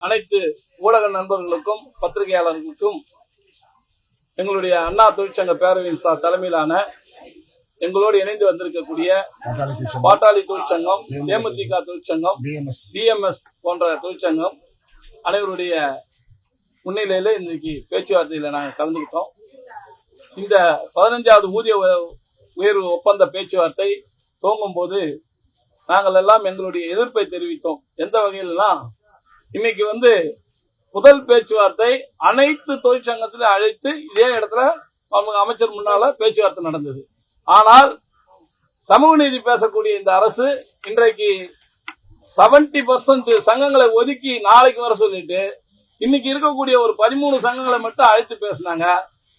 அனைத்து ஊடக நண்பர்களுக்கும் பத்திரிகையாளர்களுக்கும் எங்களுடைய அண்ணா தொழிற்சங்க பேரவையின் சா- தலைமையிலான எங்களோடு இணைந்து வந்திருக்கக்கூடிய பாட்டாளி தொழிற்சங்கம். தேமுதிக தொழிற்சங்கம் டிஎம்எஸ் போன்ற தொழிற்சங்கம் அனைவருடைய முன்னிலையில இன்னைக்கு பேச்சுவார்த்தையில நாங்கள் கலந்துக்கிட்டோம். இந்த பதினஞ்சாவது ஊதிய உய- உயர்வு ஒப்பந்த பேச்சுவார்த்தை துவங்கும் போது நாங்கள் எல்லாம் எங்களுடைய எதிர்ப்பை தெரிவித்தோம். எந்த வகையிலலாம் இன்னைக்கு வந்து முதல் பேச்சுவார்த்தை அனைத்து தொழிற்சங்கத்திலும் அழைத்து இதே இடத்துல அவங்க அமைச்சர் முன்னால பேச்சுவார்த்தை நடந்தது. ஆனால் சமூக நீதி பேசக்கூடிய இந்த அரசு இன்றைக்கு 70% பர்சன்ட் சங்கங்களை ஒதுக்கி நாளைக்கு வர சொல்லிட்டு இன்னைக்கு இருக்கக்கூடிய ஒரு பதிமூணு சங்கங்களை மட்டும் அழைத்து பேசினாங்க.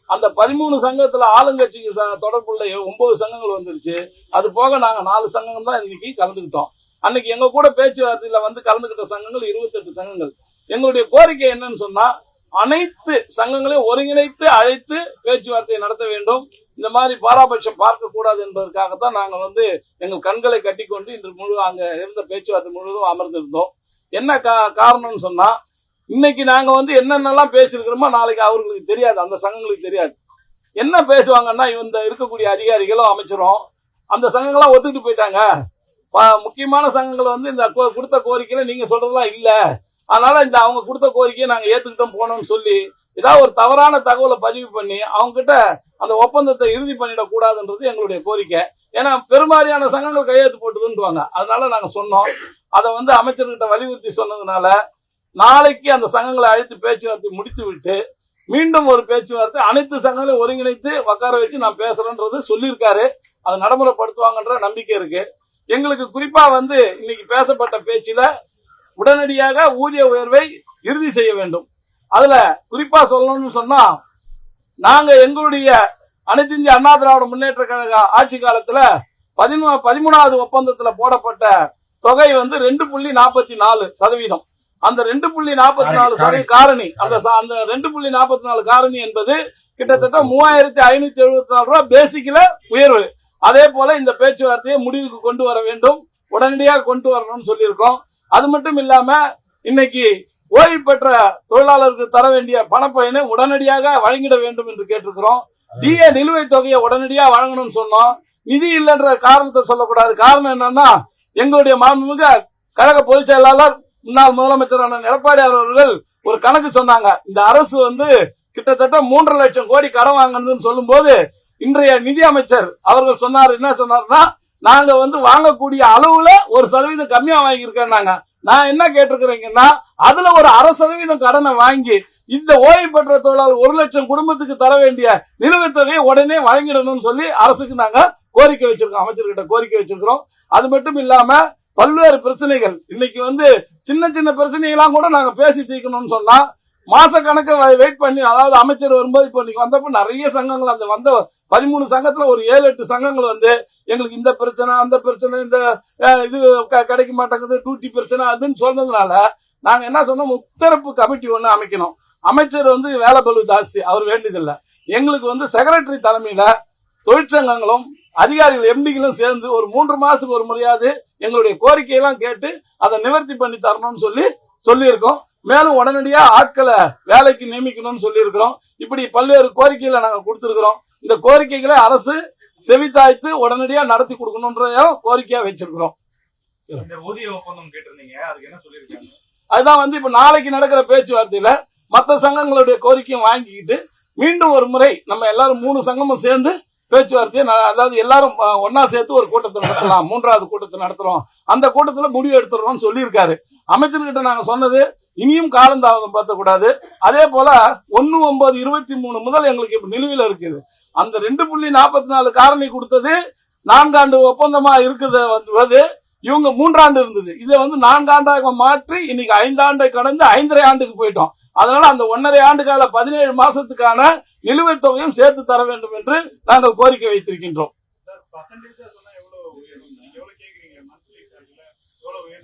அந்த பதிமூணு சங்கத்துல ஆளுங்கட்சிக்கு தொடர்புள்ள ஒன்பது சங்கங்கள் வந்துருச்சு. அது போக நாங்க நாலு சங்கம் தான் இன்னைக்கு கலந்துக்கிட்டோம். அன்னைக்கு எங்க கூட பேச்சுவார்த்தையில வந்து கலந்துக்கிட்ட சங்கங்கள் 28 சங்கங்கள். எங்களுடைய கோரிக்கை என்னன்னு சொன்னா அனைத்து சங்கங்களையும் ஒருங்கிணைத்து அழைத்து பேச்சுவார்த்தையை நடத்த வேண்டும். இந்த மாதிரி பாராபட்சம் பார்க்க கூடாது என்பதற்காகத்தான் நாங்கள் வந்து எங்கள் கண்களை கட்டிக்கொண்டு இன்று முழு அங்க இருந்த பேச்சுவார்த்தை முழுவதும் அமர்ந்திருந்தோம். என்ன கா- காரணம்னு சொன்னா இன்னைக்கு நாங்க வந்து என்னென்னலாம் பேசியிருக்கிறோமோ நாளைக்கு அவர்களுக்கு தெரியாது அந்த சங்கங்களுக்கு தெரியாது. என்ன பேசுவாங்கன்னா இந்த இருக்கக்கூடிய அதிகாரிகளும் அமைச்சரும் அந்த சங்கங்கள்லாம் ஒத்துக்கிட்டு போயிட்டாங்க. முக்கியமான சங்கங்கள் வந்து இந்த கோ- கொடுத்த கோரிக்கையில நீங்க சொல்றதெல்லாம் இல்ல. அதனால இந்த அவங்க கொடுத்த கோரிக்கையை நாங்க ஏத்துக்கிட்டோம் போனோம்னு சொல்லி ஏதாவது ஒரு தவறான தகவலை பதிவு பண்ணி அவங்க கிட்ட அந்த ஒப்பந்தத்தை இறுதி பண்ணிடக்கூடாதுன்றது எங்களுடைய கோரிக்கை. ஏன்னா பெருமாறியான சங்கங்கள் கையெழுத்து போட்டுதுன்றாங்க அதனால நாங்க சொன்னோம். அதை வந்து அமைச்சர்கிட்ட வலியுறுத்தி சொன்னதுனால நாளைக்கு அந்த சங்கங்களை அழைத்து பேச்சுவார்த்தை முடித்து விட்டு மீண்டும் ஒரு பேச்சுவார்த்தை அனைத்து சங்கங்களையும் ஒருங்கிணைத்து உட்கார வச்சு நான் பேசுறேன்றது சொல்லியிருக்காரு. அதை நடைமுறைப்படுத்துவாங்கன்ற நம்பிக்கை இருக்கு. எங்களுக்கு குறிப்பா வந்து இன்னைக்கு பேசப்பட்ட பேச்சில உடனடியாக ஊதிய உயர்வை இறுதி செய்ய வேண்டும். அதுல குறிப்பா சொல்லணும்னு சொன்னா நாங்க எங்களுடைய அனைத்து இந்திய அண்ணா திராவிட முன்னேற்ற கழக ஆட்சி காலத்துல பதிமூ பதிமூணாவது ஒப்பந்தத்துல போடப்பட்ட தொகை வந்து ரெண்டு புள்ளி நாற்பத்தி நாலு சதவீதம். அந்த ரெண்டு புள்ளி நாற்பத்தி நாலு சதவீத காரணி. அந்த அந்த ரெண்டு புள்ளி நாற்பத்தி நாலு காரணி என்பது கிட்டத்தட்ட மூவாயிரத்தி ஐநூத்தி எழுபத்தி நாலு ரூபாய் பேசிக்கல உயர்வு. அதே போல இந்த பேச்சுவார்த்தையை முடிவுக்கு கொண்டு வர வேண்டும். உடனடியாக கொண்டு வரணும்னு சொல்லியிருக்கோம். அது மட்டும் இல்லாம இன்னைக்கு ஓய்வு பெற்ற தொழிலாளருக்கு தர வேண்டிய பணப்பயனை உடனடியாக வழங்கிட வேண்டும் என்று கேட்டிருக்கிறோம். டிஏ நிலுவைத் தொகையை உடனடியாக வழங்கணும்னு சொன்னோம். நிதி இல்லைன்ற காரணத்தை சொல்லக்கூடாது. காரணம் என்னன்னா எங்களுடைய மாண்புமிகு கழக பொதுச் செயலாளர் முன்னாள் முதலமைச்சரான எடப்பாடி அவர்கள் ஒரு கணக்கு சொன்னாங்க. இந்த அரசு வந்து கிட்டத்தட்ட மூன்றரை லட்சம் கோடி கடன் வாங்கணும்னு சொல்லும்போது இன்றைய நிதி அமைச்சர் அவர்கள் சொன்னார் என்ன சொன்னார்னா நாங்க வந்து வாங்கக்கூடிய அளவுல ஒரு சதவீதம் கம்மியா வாங்கியிருக்கேன்னாங்க. நான் என்ன கேட்டிருக்கிறீங்கன்னா அதுல ஒரு அரை சதவீதம் கடனை வாங்கி இந்த ஓய்வு பெற்ற தொழிலாளர் ஒரு லட்சம் குடும்பத்துக்கு தர வேண்டிய நிலுவைத் தொகையை உடனே வழங்கிடணும்னு சொல்லி அரசுக்கு நாங்க கோரிக்கை வச்சிருக்கோம் அமைச்சர்கிட்ட கோரிக்கை வச்சிருக்கிறோம். அது மட்டும் இல்லாம பல்வேறு பிரச்சனைகள். இன்னைக்கு வந்து சின்ன சின்ன பிரச்சனைகள்லாம் கூட நாங்க பேசி தீர்க்கணும்னு சொன்னா மாச கணக்கு வெயிட் பண்ணி அதாவது அமைச்சர் வரும்போது இப்போ இன்னைக்கு வந்தப்போ நிறைய சங்கங்கள் அந்த வந்த பதிமூணு சங்கத்துல ஒரு ஏழு எட்டு சங்கங்கள் வந்து எங்களுக்கு இந்த பிரச்சனை அந்த பிரச்சனை இந்த இது க- கிடைக்க மாட்டேங்குது டூட்டி பிரச்சனை அதுன்னு சொன்னதுனால நாங்க என்ன சொன்னோம் முத்தரப்பு கமிட்டி ஒன்று அமைக்கணும். அமைச்சர் வந்து வேலை பளு ஜாஸ்தி அவர் வேண்டியதில்லை. எங்களுக்கு வந்து செக்ரட்டரி தலைமையில தொழிற்சங்கங்களும் அதிகாரிகள் எம்பிகளும் சேர்ந்து ஒரு மூன்று மாசத்துக்கு ஒரு முறையாவது எங்களுடைய கோரிக்கையெல்லாம் கேட்டு அதை நிவர்த்தி பண்ணி தரணும்னு சொல்லி சொல்லியிருக்கோம். மேலும் உடனடியா ஆட்களை வேலைக்கு நியமிக்கணும்னு சொல்லியிருக்கிறோம். இப்படி பல்வேறு கோரிக்கைகளை நாங்க கொடுத்திருக்கிறோம். இந்த கோரிக்கைகளை அரசு செவித்தாய்த்து உடனடியா நடத்தி கொடுக்கணும்ன்றதையும் கோரிக்கையா வச்சிருக்கிறோம். ஊதிய ஒப்பந்தம் கேட்டிருந்தீங்க. அதுக்கு என்ன சொல்லியிருக்காங்க? அதுதான் வந்து இப்ப நாளைக்கு நடக்கிற பேச்சுவார்த்தையில மத்த சங்கங்களுடைய கோரிக்கையும் வாங்கிக்கிட்டு மீண்டும் ஒரு முறை நம்ம எல்லாரும் மூணு சங்கமும் சேர்ந்து பேச்சுவார்த்தையை அதாவது எல்லாரும் ஒண்ணா சேர்த்து ஒரு கூட்டத்தை நடத்தலாம். மூன்றாவது கூட்டத்தை நடத்துறோம். அந்த கூட்டத்துல முடிவு எடுத்துறோம்னு சொல்லியிருக்காரு. அமைச்சர்கிட்ட நாங்க சொன்னது இனியும் காலம் தாமதம் பார்த்தக்கூடாது அதே போல ஒன்னு ஒன்பது இருபத்தி மூணு முதல் எங்களுக்கு இப்ப நிலுவையில் இருக்குது. அந்த ரெண்டு புள்ளி நாற்பத்தி நாலு காரணி கொடுத்தது நான்காண்டு ஒப்பந்தமா இருக்கிறத வந்து இவங்க மூன்றாண்டு இருந்தது. இதை வந்து நான்காண்டாக மாற்றி இன்னைக்கு ஐந்தாண்டை கடந்து ஐந்தரை ஆண்டுக்கு போயிட்டோம். அதனால அந்த ஒன்னரை ஆண்டு கால பதினேழு மாசத்துக்கான நிலுவைத் தொகையும் சேர்த்து தர வேண்டும் என்று நாங்கள் கோரிக்கை வைத்திருக்கின்றோம்.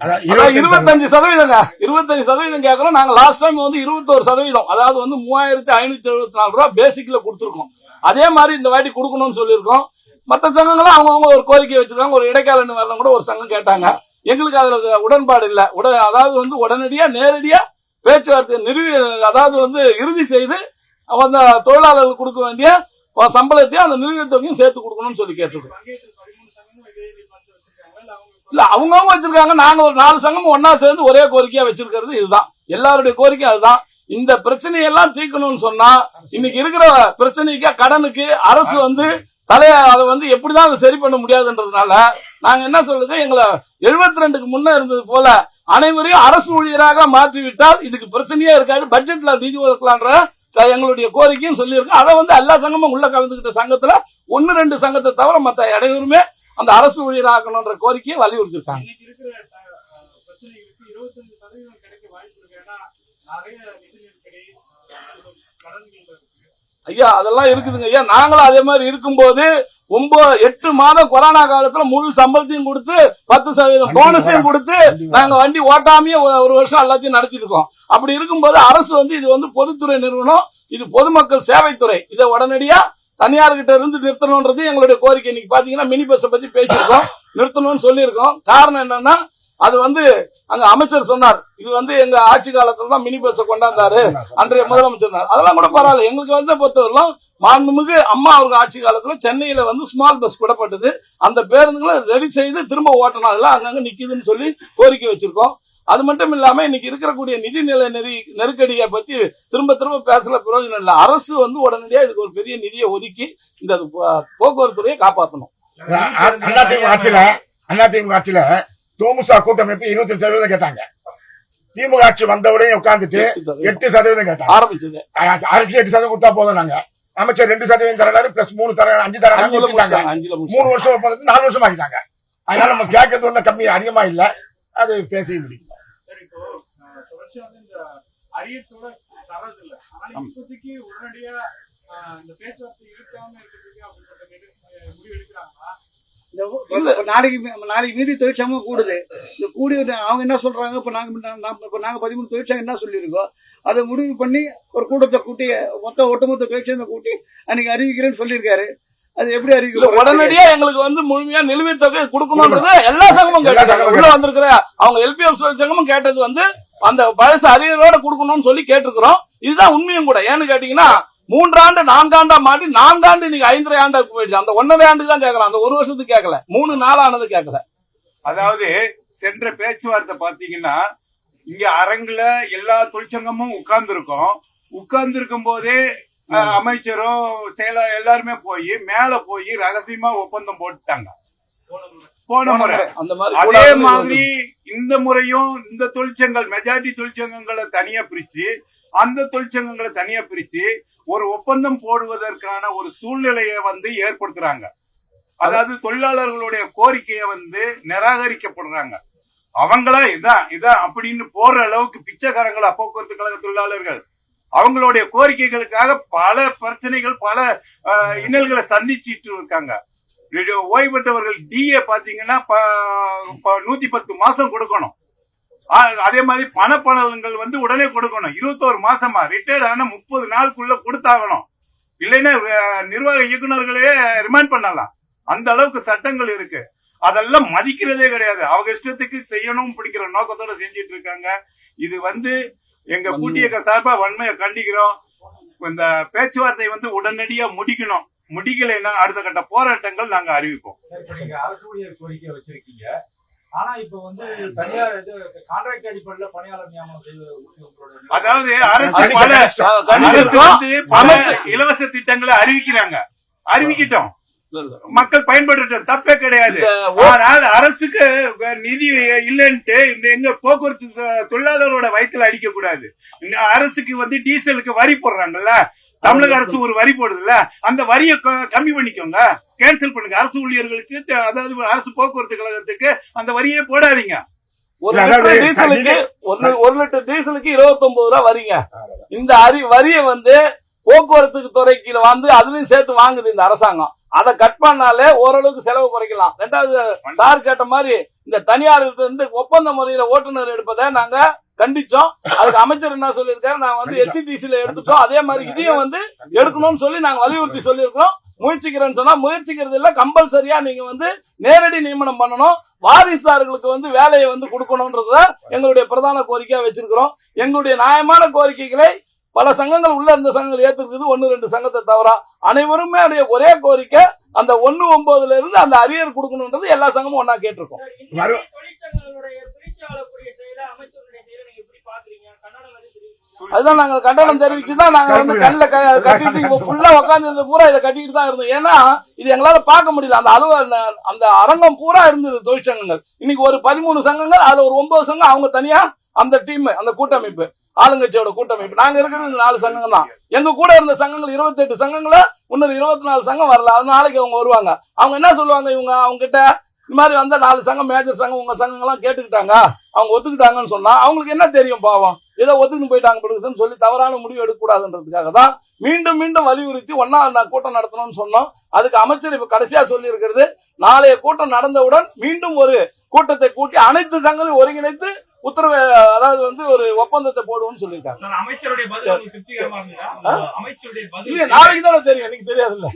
இருபத்தஞ்சு சதவீதங்க. இருபத்தஞ்சு சதவீதம் கேட்கறோம் நாங்க லாஸ்ட் டைம் வந்து இருபத்தோரு சதவீதம். அதாவது வந்து மூவாயிரத்தி ஐநூத்தி எழுபத்தி நாலு ரூபாய் பேசிக்ல கொடுத்துருக்கோம். அதே மாதிரி இந்த வாட்டி கொடுக்கணும்னு சொல்லியிருக்கோம். மற்ற சங்கங்களும் அவங்கவுங்க ஒரு கோரிக்கை வச்சிருக்காங்க. ஒரு இடைக்கால நிவாரணம் கூட ஒரு சங்கம் கேட்டாங்க. எங்களுக்கு அதுல உடன்பாடு இல்ல. உட அதாவது வந்து உடனடியா நேரடியா பேச்சுவார்த்தை நிறுவி அதாவது வந்து இறுதி செய்து அந்த தொழிலாளர்களுக்கு கொடுக்க வேண்டிய சம்பளத்தையும் அந்த நிலுவைத் தொகையும் சேர்த்து கொடுக்கணும்னு சொல்லி கேட்டிருக்கோம் பங்கேற்ற பதிமூணு சங்கமும் இதே எதிர்பார்த்து வச்சிருக்காங்க இல்ல அவங்கவுங்க வச்சிருக்காங்க. நாங்க ஒரு நாலு சங்கம் ஒன்னா சேர்ந்து ஒரே கோரிக்கையா வச்சிருக்கிறது இதுதான். எல்லாருடைய கோரிக்கை அதுதான். இந்த பிரச்சனையெல்லாம் தீர்க்கணும்னு சொன்னா இன்னைக்கு இருக்கிற பிரச்சனைக்கு கடனுக்கு அரசு வந்து தலைய அதை வந்து எப்படிதான் அதை சரி பண்ண முடியாதுன்றதுனால நாங்க என்ன சொல்றது? எங்களை எழுபத்தி ரெண்டுக்கு முன்ன இருந்தது போல அனைவரையும் அரசு ஊழியராக மாற்றி விட்டால் இதுக்கு பிரச்சனையே இருக்காது. பட்ஜெட்ல நிதி ஒதுக்கலான்ற எங்களுடைய கோரிக்கையும் சொல்லியிருக்கோம் அதை வந்து எல்லா சங்கமும் உள்ள கலந்துக்கிட்ட சங்கத்துல ஒன்னு ரெண்டு சங்கத்தை தவிர மற்ற இடையூறுமே அந்த அரசு ஊழியராக்கணுன்ற கோரிக்கையை வலியுறுத்திருக்காங்க ஐயா அதெல்லாம் இருக்குதுங்க. ஐயா நாங்களும் அதே மாதிரி இருக்கும்போது ஒன்பது எட்டு மாதம் கொரோனா காலத்துல முழு சம்பளத்தையும் கொடுத்து பத்து சதவீதம் போனஸையும் கொடுத்து நாங்க வண்டி ஓட்டாமையே ஒரு வருஷம் எல்லாத்தையும் நடத்திட்டு இருக்கோம். அப்படி இருக்கும்போது அரசு வந்து இது வந்து பொதுத்துறை நிறுவனம் இது பொதுமக்கள் சேவைத்துறை. இதை உடனடியா தனியார் கிட்ட இருந்து நிறுத்தணும்ன்றது எங்களுடைய கோரிக்கை. இன்னைக்கு பாத்தீங்கன்னா மினி பஸ்ஸை பத்தி பேசியிருக்கோம். நிறுத்தணும்னு சொல்லியிருக்கோம். காரணம் என்னன்னா அது வந்து அங்க அமைச்சர் சொன்னார். இது வந்து எங்க ஆட்சி காலத்துல தான் மினி பஸ்ஸை கொண்டாந்தாரு. அன்றைய முதலமைச்சர் அதெல்லாம் கூட பரவாயில்ல. எங்களுக்கு வந்து பொறுத்தவரையிலும் மாண்புமிகு அம்மா அவங்க ஆட்சி காலத்துல சென்னையில வந்து ஸ்மால் பஸ் விடப்பட்டது. அந்த பேருந்துகளை ரெடி செய்து திரும்ப ஓட்டணும். அதெல்லாம் அங்கங்க நிக்குதுன்னு சொல்லி கோரிக்கை வச்சிருக்கோம். அது மட்டும் இல்லாம இன்னைக்கு இருக்கக்கூடிய நிதிநிலை நெறி நெருக்கடியை பத்தி திரும்ப திரும்ப பேசல பிரயோஜனம் இல்லை. அரசு வந்து உடனடியா இதுக்கு ஒரு பெரிய நிதியை ஒதுக்கி இந்த போ- போக்குவரத்து துறையை காப்பாற்றணும் அதிமுக ஆட்சியில அதிமுக ஆட்சியில தோமுசா கூட்டமைப்பு இருபத்தி சதவீதம் கேட்டாங்க. திமுக ஆட்சி வந்த உடனே உட்கார்ந்துட்டு எட்டு சதவீதம். கேட்டாங்க. ஆரம்பிச்சது. அரசு எட்டு சதவீதம் கொடுத்தா போதும் நாங்க. அமைச்சர் ரெண்டு சதவீதம் தராரு பிளஸ் மூணு தர அஞ்சு அஞ்சுல மூணு வருஷம் நாலு வருஷம் ஆகிட்டாங்க. அதனால நம்ம கேட்கறது ஒண்ணும் கம்மி அதிகமா இல்ல. அது பேசி முடியும் வந்து இந்த அரியர்ஸோட தரது இல்ல ஆனா இப்போதைக்கு உடனடியா இந்த பேச்சுவார்த்தை இருக்காம இருக்கிறதுக்கு அப்படிப்பட்ட முடிவு எடுக்கிறாங்களா? நாளைக்கு நாளைக்கு மீதி தொழிற்சங்கம் கூடுது. இந்த கூடி அவங்க என்ன சொல்றாங்க? இப்ப நாங்க இப்ப நாங்க பதிமூணு தொழிற்சங்கம் என்ன சொல்லியிருக்கோம்? அதை முடிவு பண்ணி ஒரு கூட்டத்தை கூட்டி மொத்த ஒட்டுமொத்த தொழிற்சங்கத்தை கூட்டி அன்னைக்கு அறிவிக்கிறேன்னு சொல்லியிருக்காரு. அது எப்படி இல்ல அறிவிக்க உடனடியா எங்களுக்கு வந்து முழுமையா நிலுவைத் தொகை கொடுக்கணும்ன்றது எல்லா சங்கமும் கேட்டாங்க உள்ள வந்திருக்கிற அவங்க எல்பிஎஃப் சங்கமும் கேட்டது வந்து அந்த பழசு அரியரோட கொடுக்கணும்னு சொல்லி கேட்டிருக்கிறோம். இதுதான் உண்மையும் கூட. ஏன்னு கேட்டீங்கன்னா மூன்றாண்டு நான்காண்டா மாட்டி நான்காண்டு இன்னைக்கு ஐந்தரை ஆண்டாக்கு போயிடுச்சு. அந்த ஒன்னரை ஆண்டுக்கு தான் கேட்கலாம். அந்த ஒரு வருஷத்துக்கு கேட்கல. மூணு நாலானது கேட்கல. அதாவது சென்ற பேச்சுவார்த்தை பாத்தீங்கன்னா இங்க அரங்குல எல்லா தொழிற்சங்கமும் உட்கார்ந்து இருக்கோம் உட்கார்ந்து இருக்கும் போதே அமைச்சரும் செயலர் எல்லாருமே போய் மேல போய் ரகசியமா ஒப்பந்தம் போட்டுட்டாங்க. போன முறை. அதே மாதிரி இந்த முறையும் இந்த தொழிற்சங்கங்கள் மெஜாரிட்டி தொழிற்சங்கங்களை தனியா பிரிச்சு அந்த தொழிற்சங்கங்களை தனியா பிரிச்சு ஒரு ஒப்பந்தம் போடுவதற்கான ஒரு சூழ்நிலையை வந்து ஏற்படுத்துறாங்க. அதாவது தொழிலாளர்களுடைய கோரிக்கையை வந்து நிராகரிக்கப்படுறாங்க. அவங்களா இதான் இதான் அப்படின்னு போற அளவுக்கு பிச்சைக்காரங்களா போக்குவரத்து கழக தொழிலாளர்கள். அவங்களுடைய கோரிக்கைகளுக்காக பல பிரச்சனைகள் பல இன்னல்களை சந்திச்சிட்டு இருக்காங்க. இது ஓய்வு டிஏ பாத்தீங்கன்னா ப- நூத்தி பத்து மாசம் கொடுக்கணும். அதே மாதிரி பணப்பலன்கள் வந்து உடனே கொடுக்கணும். இருபத்தோரு மாசமா. ரிட்டையர்ட் ஆன முப்பது நாளுக்குள்ள கொடுத்தாகணும். இல்லைன்னா நிர்வாக இயக்குநர்களே ரிமைண்ட் பண்ணலாம். அந்த அளவுக்கு சட்டங்கள் இருக்கு. அதெல்லாம் மதிக்கிறதே கிடையாது. அவங்க இஷ்டத்துக்கு செய்யணும் பிடிக்கிற நோக்கத்தோட செஞ்சிட்டு இருக்காங்க. இது வந்து எங்க கூட்டியக்க சார்பா வன்மையை கண்டிக்கிறோம். இந்த பேச்சுவார்த்தை வந்து உடனடியா முடிக்கணும். முடிக்கலைன்னா அடுத்த கட்ட போராட்டங்கள் நாங்க அறிவிப்போம். அரசு ஊழியர் கோரிக்கை வச்சிருக்கீங்க. ஆனா இப்ப வந்து தனியார் இது கான்ட்ராக்ட் அடிப்படையில பணியாளர் நியமனம் செய்வது உங்களோட நிலை. அதாவது அரசு பல அரசு வந்து இலவச திட்டங்களை அறிவிக்கிறாங்க. அறிவிக்கிட்டோம். மக்கள் பயன்படுத்தட்டும் தப்பே கிடையாது. ஆனால் அரசுக்கு நிதி இல்லைன்ட்டு இந்த எங்க போக்குவரத்து தொழிலாளரோட வயிற்றுல அடிக்க கூடாது இந்த அரசுக்கு வந்து டீசலுக்கு வரி போடுறாங்கல்ல? தமிழக அரசு ஒரு வரி போடுதுல்ல? அந்த வரியை க- கம்மி பண்ணிக்கோங்க. கேன்சல் பண்ணுங்க. அரசு ஊழியர்களுக்கு அதாவது அரசு போக்குவரத்து கழகத்துக்கு அந்த வரியே போடாதீங்க. ஒரு லிட்டர் டீசலுக்கு ஒரு ஒரு லிட்டர் டீசலுக்கு இருபத்தி ஒன்பது ரூபா வரீங்க. இந்த அரி வரியை வந்து போக்குவரத்துக்கு துறைக்கு வந்து அதுலயும் சேர்த்து வாங்குது இந்த அரசாங்கம். அதை கட் பண்ணாலே ஓரளவுக்கு செலவு குறைக்கலாம். ரெண்டாவது சார் கேட்ட மாதிரி இந்த தனியார்கிட்ட இருந்து ஒப்பந்த முறையில ஓட்டுநர் எடுப்பதை நாங்க கண்டிச்சோம். அதுக்கு அமைச்சர் என்ன சொல்லியிருக்காரு? நான் வந்து எஸ்சிடிசில எடுத்துட்டோம். அதே மாதிரி இதையும் வந்து எடுக்கணும்னு சொல்லி நாங்க வலியுறுத்தி சொல்லியிருக்கோம் முயற்சிக்கிறேன்னு சொன்னா முயற்சிக்கிறது இல்ல கம்பல்சரியா நீங்க வந்து நேரடி நியமனம் பண்ணணும். வாரிசுதாரர்களுக்கு வந்து வேலையை வந்து கொடுக்கணும்ன்றத எங்களுடைய பிரதான கோரிக்கையா வச்சிருக்கிறோம். எங்களுடைய நியாயமான கோரிக்கைகளை பல சங்கங்கள் உள்ள இருந்த சங்கங்கள் ஏத்துக்குது ஒன்னு ரெண்டு சங்கத்தை தவிர அனைவருமே உடைய ஒரே கோரிக்கை அந்த ஒன்னு ஒன்பதுல இருந்து அந்த அரியர் கொடுக்கணும்ன்றது எல்லா சங்கமும் ஒன்னா கேட்டிருக்கோம். அதுதான் நாங்க கண்டனம் தெரிவிச்சு தான் நாங்க வந்து கண்ணில் கட்டிட்டு ஃபுல்லா உட்காந்து பூரா இதை கட்டிட்டு தான் இருந்தோம். ஏன்னா இது எங்களால பார்க்க முடியல. அந்த அலுவ அந்த- அந்த அரங்கம் பூரா இருந்தது தொழிற்சங்கங்கள். இன்னைக்கு ஒரு பதிமூணு சங்கங்கள் அதுல ஒரு ஒன்பது சங்கம் அவங்க தனியா அந்த டீம் அந்த கூட்டமைப்பு. ஆளுங்கட்சியோட கூட்டமைப்பு. நாங்க இருக்கிறது நாலு சங்கம் தான். எங்க கூட இருந்த சங்கங்கள் 28 சங்கங்கள இன்னொரு இருபத்தி நாலு சங்கம் வரல. அது நாளைக்கு அவங்க வருவாங்க. அவங்க என்ன சொல்லுவாங்க? இவங்க அவங்க கிட்ட இந்த மாதிரி வந்த நாலு சங்கம் மேஜர் சங்கம் உங்க சங்கங்கள்லாம் கேட்டுக்கிட்டாங்க. அவங்க ஒத்துக்கிட்டாங்கன்னு சொன்னா அவங்களுக்கு என்ன தெரியும் பாவம்? ஏதோ ஒத்துக்கிட்டு போயிட்டாங்க பிடிக்குதுன்னு சொல்லி தவறான முடிவு எடுக்கக்கூடாதுன்றதுக்காக தான் மீண்டும் மீண்டும் வலியுறுத்தி ஒன்னா நான் கூட்டம் நடத்தணும்னு சொன்னோம். அதுக்கு அமைச்சர் இப்ப கடைசியா சொல்லி இருக்கிறது நாளைய கூட்டம் நடந்தவுடன் மீண்டும் ஒரு கூட்டத்தை கூட்டி அனைத்து சங்கங்களையும் ஒருங்கிணைத்து உத்தரவு அதாவது வந்து ஒரு ஒப்பந்தத்தை போடுவோம்னு சொல்லியிருக்காங்க. சார் அமைச்சருடைய பதில் நாளைக்கு தானே தெரியும் எனக்கு தெரியாதுல்ல.